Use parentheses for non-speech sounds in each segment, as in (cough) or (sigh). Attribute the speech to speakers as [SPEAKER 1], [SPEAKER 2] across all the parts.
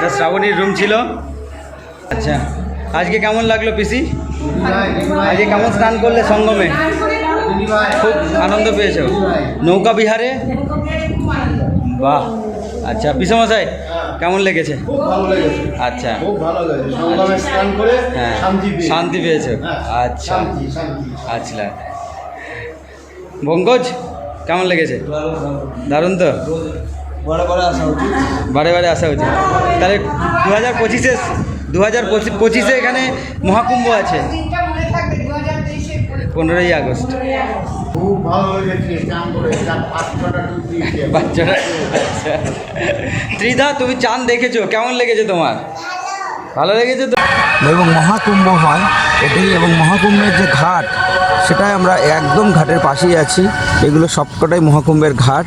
[SPEAKER 1] এটা শ্রাবণীর রুম ছিল। আচ্ছা আজকে কেমন লাগল পিসি? আজকে কেমন স্নান করলে সঙ্গমে? খুব আনন্দ পেয়েছ। নৌকা বিহারে? বাহ আচ্ছা পিসমশাই কেমন লেগেছে?
[SPEAKER 2] খুব ভালো লেগেছে।
[SPEAKER 1] আচ্ছা।
[SPEAKER 2] খুব ভালো লেগেছে। সঙ্গমে স্নান করে
[SPEAKER 1] হ্যাঁ
[SPEAKER 2] শান্তি পেয়েছি। হ্যাঁ,
[SPEAKER 1] আচ্ছা।
[SPEAKER 2] শান্তি শান্তি।
[SPEAKER 1] আচ্ছা। পঙ্কজ কেমন লেগেছে? দারুণ তো?
[SPEAKER 2] বড় বড় আসা উচিত
[SPEAKER 1] বারে বারে আসা উচিত তাহলে দু হাজার পঁচিশে দু হাজার পঁচিশে এখানে মহাকুম্ভ আছে।
[SPEAKER 3] মনে
[SPEAKER 1] পনেরোই আগস্ট। বাচ্চারা আচ্ছা। ত্রিধা তুমি চাঁদ দেখেছ? কেমন লেগেছে তোমার? ভালো লেগেছে তো?
[SPEAKER 4] এবং মহাকুম্ভ হয় এটি এবং মহাকুম্ভের যে ঘাট সেটাই আমরা একদম ঘাটের পাশেই আছি। এগুলো সবকটাই মহাকুম্ভের ঘাট।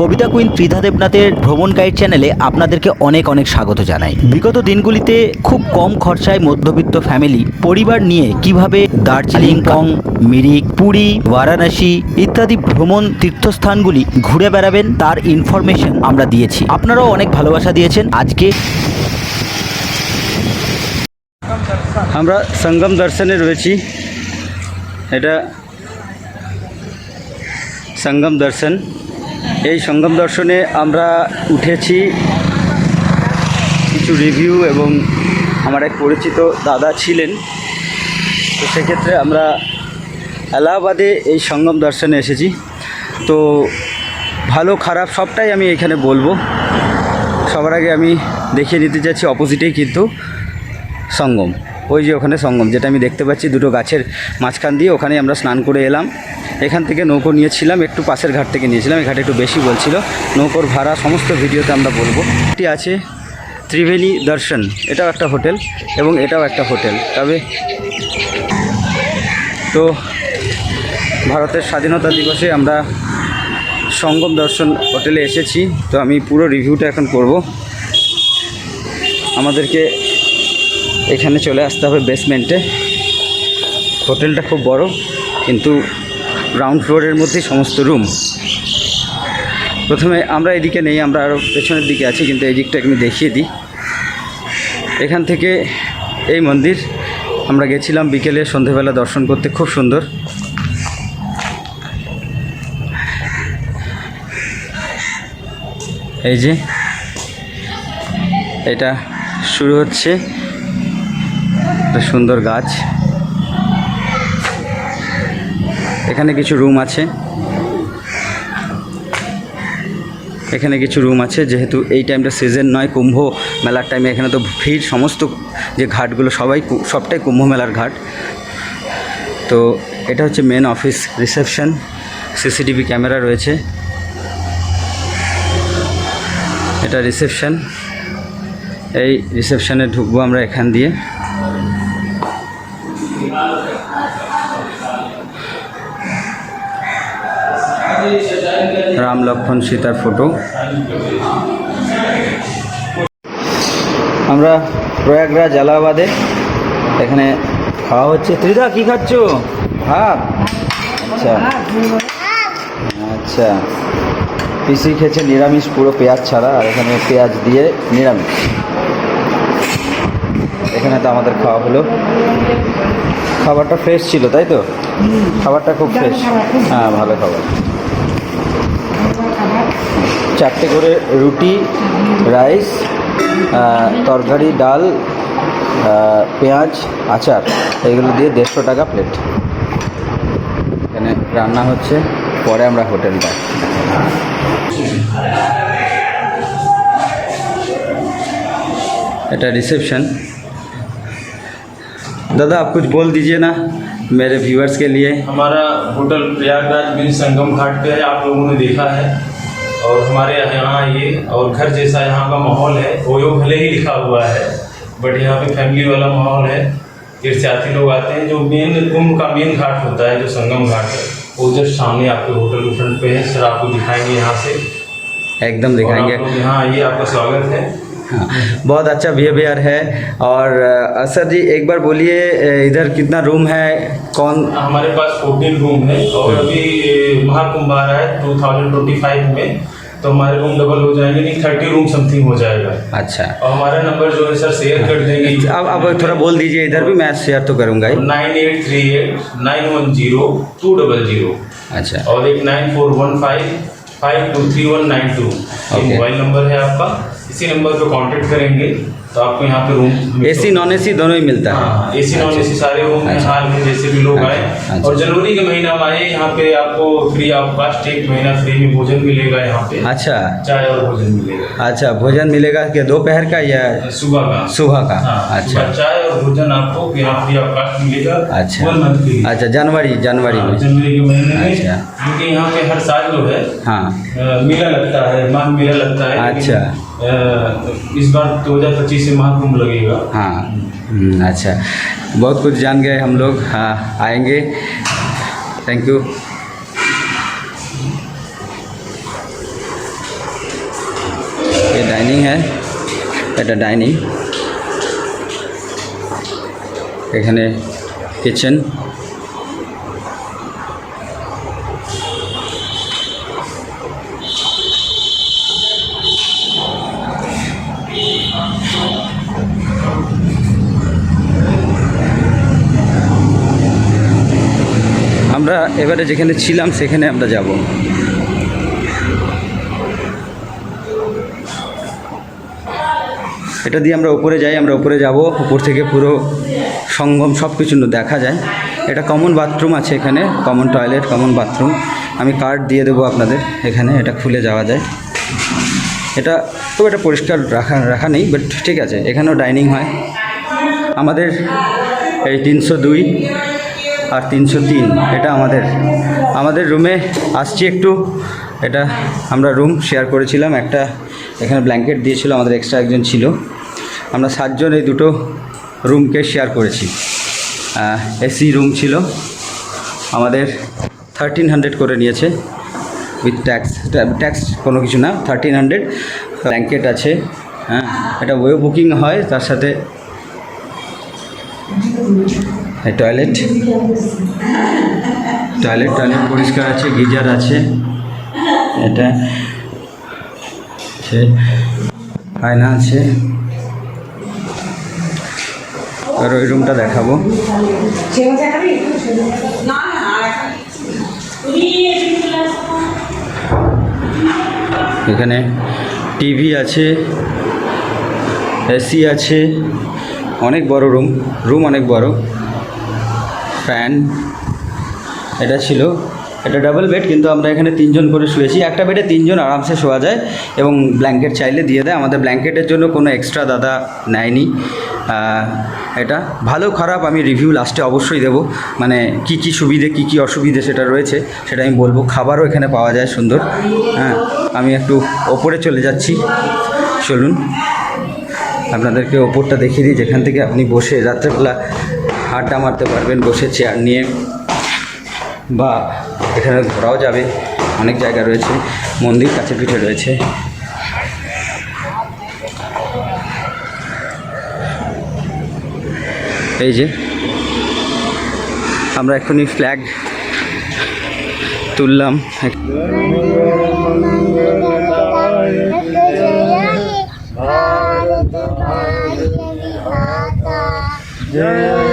[SPEAKER 5] কবিতা কুইন ত্রিধা দেবনাথের ভ্রমণ গাইড চ্যানেলে আপনাদেরকে অনেক অনেক স্বাগত জানাই। বিগত দিনগুলিতে খুব কম খরচায় মধ্যবিত্ত ফ্যামিলি পরিবার নিয়ে কীভাবে দার্জিলিং কং মিরিক পুরী বারাণসী ইত্যাদি ভ্রমণ তীর্থস্থানগুলি ঘুরে বেড়াবেন তার ইনফরমেশন আমরা দিয়েছি। আপনারাও অনেক ভালোবাসা দিয়েছেন। আজকে
[SPEAKER 1] আমরা সঙ্গম দর্শনে রয়েছি। এটা সঙ্গম দর্শন। এই সঙ্গম দর্শনে আমরা উঠেছি কিছু রিভিউ এবং আমার এক পরিচিত দাদা ছিলেন। তো সেক্ষেত্রে আমরা এলাহাবাদে এই সঙ্গম দর্শনে এসেছি। তো ভালো, খারাপ সবটাই আমি এখানে বলব। সবার আগে আমি দেখিয়ে নিতে চাচ্ছি অপোজিটেই কিন্তু সঙ্গম। ওই যে ওখানে সঙ্গম, যেটা আমি দেখতে পাচ্ছি দুটো গাছের মাঝখান দিয়ে, ওখানে আমরা স্নান করে এলাম। এখান থেকে নৌকো নিয়েছিলাম, একটু পাশের ঘাট থেকে নিয়েছিলাম, এই ঘাটে একটু বেশি বলছিল। নৌকোর ভাড়া, সমস্ত ভিডিওতে আমরা বলব। এটি আছে ত্রিবেণী দর্শন, এটাও একটা হোটেল এবং এটাও একটা হোটেল। তবে তো ভারতের স্বাধীনতা দিবসে আমরা সঙ্গম দর্শন হোটেলে এসেছি। তো আমি পুরো রিভিউটা এখন করব। আমাদেরকে এখানে চলে আসতে হবে বেসমেন্টে হোটেলটা খুব বড়, কিন্তু গ্রাউন্ড ফ্লোরের মধ্যেই সমস্ত রুম প্রথমে আমরা এদিকে নেই, আমরা আরও পেছনের দিকে আছি, কিন্তু এই দিকটা আমি দেখিয়ে দিই। এখান থেকে এই মন্দির, আমরা গেছিলাম বিকেলে, সন্ধেবেলা দর্শন করতে, খুব সুন্দর। এই যে, এটা শুরু হচ্ছে একটা সুন্দর গাছ। এখানে কিছু রুম আছে। এখানে কিছু রুম আছে, যেহেতু এই টাইমটা সিজন নয়, কুম্ভ মেলার টাইমে এখানে তো ভিড়, সমস্ত যে ঘাটগুলো, সবাই সবটাই কুম্ভ মেলার ঘাট। তো এটা হচ্ছে main office reception CCTV camera রয়েছে। এটা রিসেপশন এই রিসেপশনে ঢুকবো আমরা এখান দিয়ে। রাম লক্ষণ সীতার ফটো আমরা প্রয়াগরাজ এলাহাবাদে। এখানে খাওয়া হচ্ছে। ত্রিদা, কি খাচ্ছ? ভাত। আচ্ছা। আচ্ছা। পিসি খেয়েছে নিরামিষ, পুরো পেঁয়াজ ছাড়া, আর এখানে পেঁয়াজ দিয়ে নিরামিষ। এখানে তো আমাদের খাওয়া হলো। খাবারটা ফ্রেশ ছিল তাই তো? খাবারটা খুব ফ্রেশ হ্যাঁ ভালো খাবার। চারটে করে রুটি রাইস তরকারি ডাল পেঁয়াজ আচার। এগুলো দিয়ে দেড়শো টাকা প্লেট এখানে রান্না হচ্ছে পরে আমরা হোটেলটা এটা রিসেপশন दादा आप कुछ बोल दीजिए ना मेरे व्यूअर्स के लिए।
[SPEAKER 6] हमारा होटल प्रयागराज बीच संगम घाट पे है आप लोगों ने देखा है और हमारे यहाँ ये और घर जैसा यहाँ का माहौल है ओयो भले ही लिखा हुआ है बट यहाँ पे फैमिली वाला माहौल है। तीर्थयात्री लोग आते हैं जो मेन कुंभ का मेन घाट होता है जो संगम घाट है वो जस्ट सामने आपके होटल के फ्रंट पे है। सर आपको दिखाएँगे यहाँ से।
[SPEAKER 1] एकदम दिखाएँगे।
[SPEAKER 6] यहाँ आइए आपका स्वागत है।
[SPEAKER 1] हाँ, (laughs) बहुत अच्छा बिहेवियर है। और सर जी एक बार बोलिए इधर कितना रूम है? कौन?
[SPEAKER 6] हमारे पास 14 रूम है और अभी महाकुंभ आ रहा है 2025 में। तो हमारे रूम डबल हो जाएँगे नहीं थर्टी रूम समथिंग हो जाएगा।
[SPEAKER 1] अच्छा।
[SPEAKER 6] और हमारा नंबर जो है सर शेयर कर देंगे।
[SPEAKER 1] अब अब थोड़ा बोल दीजिए इधर भी मैं शेयर तो करूँगा
[SPEAKER 6] nine eight three eight nine one zero two double zero
[SPEAKER 1] अच्छा।
[SPEAKER 6] और एक nine four one five five two three one nine two ये मोबाइल नंबर है आपका। इसी नंबर पे कांटेक्ट करेंगे। तो आपको यहाँ पे room
[SPEAKER 1] A C non A सी दोनों ही मिलता है।
[SPEAKER 6] हाँ ए सी नॉन ए सी सारे रूम में
[SPEAKER 1] अच्छा।
[SPEAKER 6] हाल में जैसे भी लोग आए।
[SPEAKER 1] अच्छा।
[SPEAKER 6] और जनवरी के महीना में आए यहाँ पे आपको फ्री कास्ट एक महीना फ्री में भोजन मिलेगा यहाँ पे।
[SPEAKER 1] अच्छा।
[SPEAKER 6] चाय और भोजन मिलेगा।
[SPEAKER 1] अच्छा भोजन मिलेगा क्या दोपहर का या
[SPEAKER 6] सुबह का?
[SPEAKER 1] सुबह का?
[SPEAKER 6] हाँ
[SPEAKER 1] अच्छा।
[SPEAKER 6] चाय और भोजन आपको यहाँ फ्री ऑफ़ कास्ट मिलेगा
[SPEAKER 1] अच्छा। अच्छा जनवरी जनवरी
[SPEAKER 6] हाँ,
[SPEAKER 1] में।
[SPEAKER 6] जनवरी के महीने में।
[SPEAKER 1] अच्छा।
[SPEAKER 6] क्योंकि यहाँ पे हर साल जो है
[SPEAKER 1] हाँ।
[SPEAKER 6] मेला लगता है माघ मेला लगता है।
[SPEAKER 1] अच्छा।
[SPEAKER 6] अ, इस बार 2025 से महाकुंभ लगेगा
[SPEAKER 1] हाँ हम्म, अच्छा बहुत कुछ जान गए हम लोग हाँ आएंगे थैंक यू ये ডাইনিং है এটা ডাইনিং এখানে কিচেন আমরা এবারে যেখানে ছিলাম, সেখানে আমরা যাব। এটা দিয়ে আমরা উপরে যাই, আমরা উপরে যাব। উপর থেকে পুরো সঙ্গম সব কিছু দেখা যায়। এটা কমন বাথরুম আছে এখানে কমন টয়লেট কমন বাথরুম আমি কার্ড দিয়ে দেবো আপনাদের, এখানে এটা খুলে যাওয়া যায়। এটা খুব একটা পরিষ্কার রাখা রাখা নেই বাট ঠিক আছে, এখানেও ডাইনিং হয়। আমাদের এই তিনশো দুই আর তিনশো তিন, এটা আমাদের আমাদের রুমে আসছি একটু। এটা আমরা রুম শেয়ার করেছিলাম, একটা এখানে ব্ল্যাঙ্কেট দিয়েছিল, আমাদের এক্সট্রা একজন ছিল। আমরা সাতজন এই দুটো রুমকে শেয়ার করেছি। এসি রুম ছিল। আমাদের থার্টিন হান্ড্রেড করে নিয়েছে। উইথ ট্যাক্স ট্যাক্স কোনো কিছু না থার্টিন হান্ড্রেড ব্ল্যাঙ্কেট আছে হ্যাঁ এটা ওয়ে বুকিং হয়, তার সাথে টয়লেট টয়লেট টয়লেট পরিষ্কার আছে, গিজার আছে। এটা আয়না আছে। আর ওই রুমটা দেখাবো। এখানে টিভি আছে এসি আছে। অনেক বড় রুম রুম অনেক বড়। ফ্যান এটা ছিল। এটা ডাবল বেড কিন্তু আমরা এখানে তিনজন করে শুয়েছি। একটা বেডে তিনজন আরামসে শোয়া যায় এবং ব্ল্যাঙ্কেট চাইলে দিয়ে দেয়। আমাদের ব্ল্যাঙ্কেটের জন্য কোনো এক্সট্রা দাদা নেয়নি। এটা ভালো খারাপ আমি রিভিউ লাস্টে অবশ্যই দেবো। মানে কি কি সুবিধে, কি কি অসুবিধে সেটা রয়েছে, সেটা আমি বলব। খাবারও এখানে পাওয়া যায় সুন্দর। হ্যাঁ আমি একটু ওপরে চলে যাচ্ছি। চলুন, আপনাদেরকে ওপরটা দেখিয়ে দিই। যেখান থেকে আপনি বসে রাত্রেবেলা আড্ডা মারতে পারবেন, বসে চেয়ার নিয়ে। বা এখানে ঘোরাও যাবে, অনেক জায়গা রয়েছে, মন্দির কাছে পিঠে রয়েছে। এই যে, আমরা এখনই ফ্ল্যাগ তুললাম।
[SPEAKER 2] জয়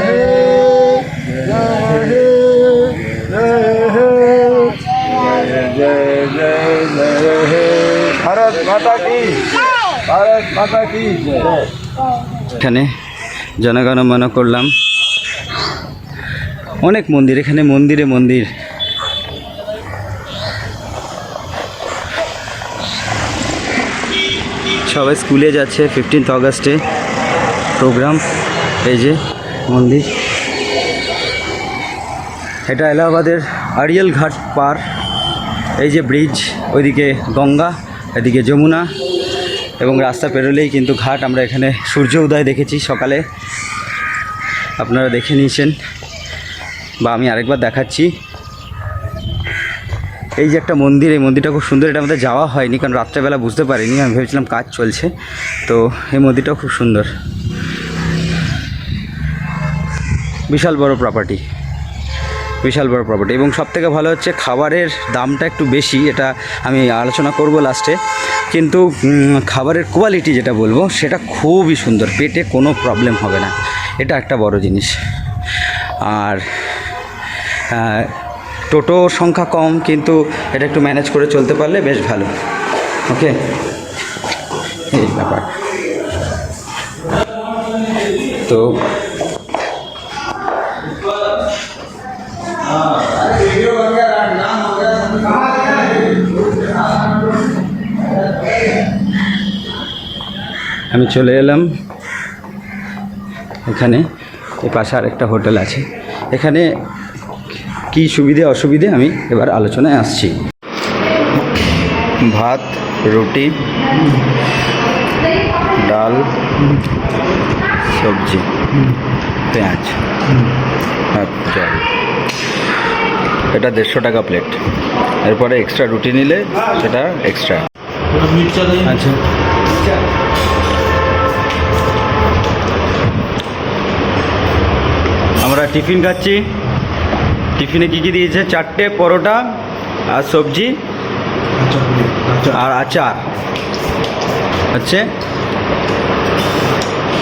[SPEAKER 1] এখানে জনগণ মনে করলাম। অনেক মন্দির, এখানে মন্দিরে মন্দির। সবাই স্কুলে যাচ্ছে ফিফটিন্থ অগস্টে প্রোগ্রাম এই যে মন্দির। এটা এলাহাবাদের আরিয়াল ঘাট পার। এই যে ব্রিজ ওইদিকে গঙ্গা, এদিকে যমুনা। এবং রাস্তা পেরোলেই কিন্তু ঘাট আমরা এখানে সূর্য উদয় দেখেছি সকালে। আপনারা দেখে নিয়েছেন বা আমি আরেকবার দেখাচ্ছি। এই যে একটা মন্দির, এই মন্দিরটা খুব সুন্দর এটা আমাদের যাওয়া হয়নি কারণ রাত্রেবেলা বুঝতে পারিনি, আমি ভেবেছিলাম কাজ চলছে। তো এই মন্দিরটাও খুব সুন্দর। বিশাল বড় প্রপার্টি বিশাল বড় প্রপার্টি এবং সব থেকে ভালো হচ্ছে খাবারের দামটা একটু বেশি এটা আমি আলোচনা করব লাস্টে কিন্তু খাবারের কোয়ালিটি যেটা বলব সেটা খুবই সুন্দর। পেটে কোনো প্রবলেম হবে না। এটা একটা বড় জিনিস। আর আহ, টোটো সংখ্যা কম কিন্তু এটা একটু ম্যানেজ করে চলতে পারলে বেশ ভালো। ওকে এই ব্যাপার। তো আমি চলে এলাম। এখানে এ পাশে আরেকটা হোটেল আছে। এখানে কি সুবিধে অসুবিধে আমি এবার আলোচনায় আসছি। ভাত রুটি ডাল সবজি পেঁয়াজ জল। এটা দেড়শো টাকা প্লেট। এরপরে এক্সট্রা রুটি নিলে সেটা এক্সট্রা। আচ্ছা। টিফিন খাচ্ছি। টিফিনে কী কী দিয়েছে? চারটে পরোটা আর সবজি আর আচার। হচ্ছে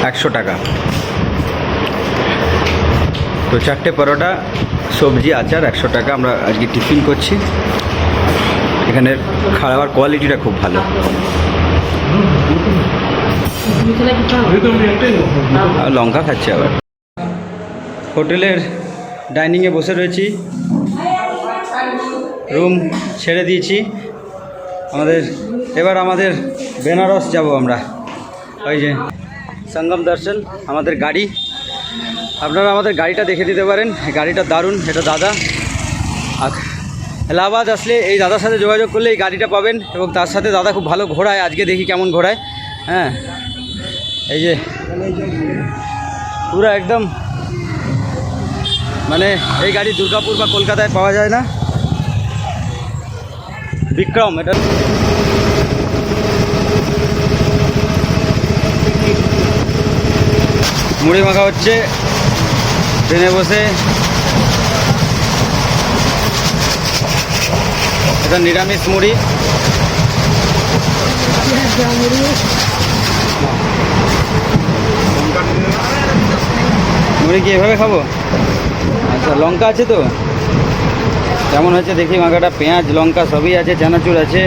[SPEAKER 1] একশো টাকা। তো চারটে পরোটা সবজি আচার একশো টাকা আমরা আজকে টিফিন করছি। এখানের খাবার কোয়ালিটিটা খুব ভালো। লঙ্কা খাচ্ছে আবার। হোটেলের ডাইনিংয়ে বসে রয়েছি। রুম ছেড়ে দিয়েছি। আমাদের, এবার আমাদের বেনারস যাব আমরা। ওই যে সঙ্গম দর্শন, আমাদের গাড়ি। আপনারা আমাদের গাড়িটা দেখে দিতে পারেন। গাড়িটা দারুণ, এটা দাদা। এলাহাবাদ আসলে এই দাদার সাথে যোগাযোগ করলে এই গাড়িটা পাবেন এবং তার সাথে দাদা খুব ভালো ঘোরায় আজকে দেখি কেমন ঘোরায় হ্যাঁ এই যে পুরো একদম মানে এই গাড়ি দুর্গাপুর বা কলকাতায় পাওয়া যায় না। বিক্রম, এটা মুড়ি মাখা হচ্ছে। ট্রেনে বসে। এটা নিরামিষ মুড়ি। মুড়ি কি এভাবে খাব? আচ্ছা লঙ্কা আছে তো? কেমন হচ্ছে দেখি মাখাটা পেঁয়াজ লঙ্কা সবই আছে চানাচুর আছে।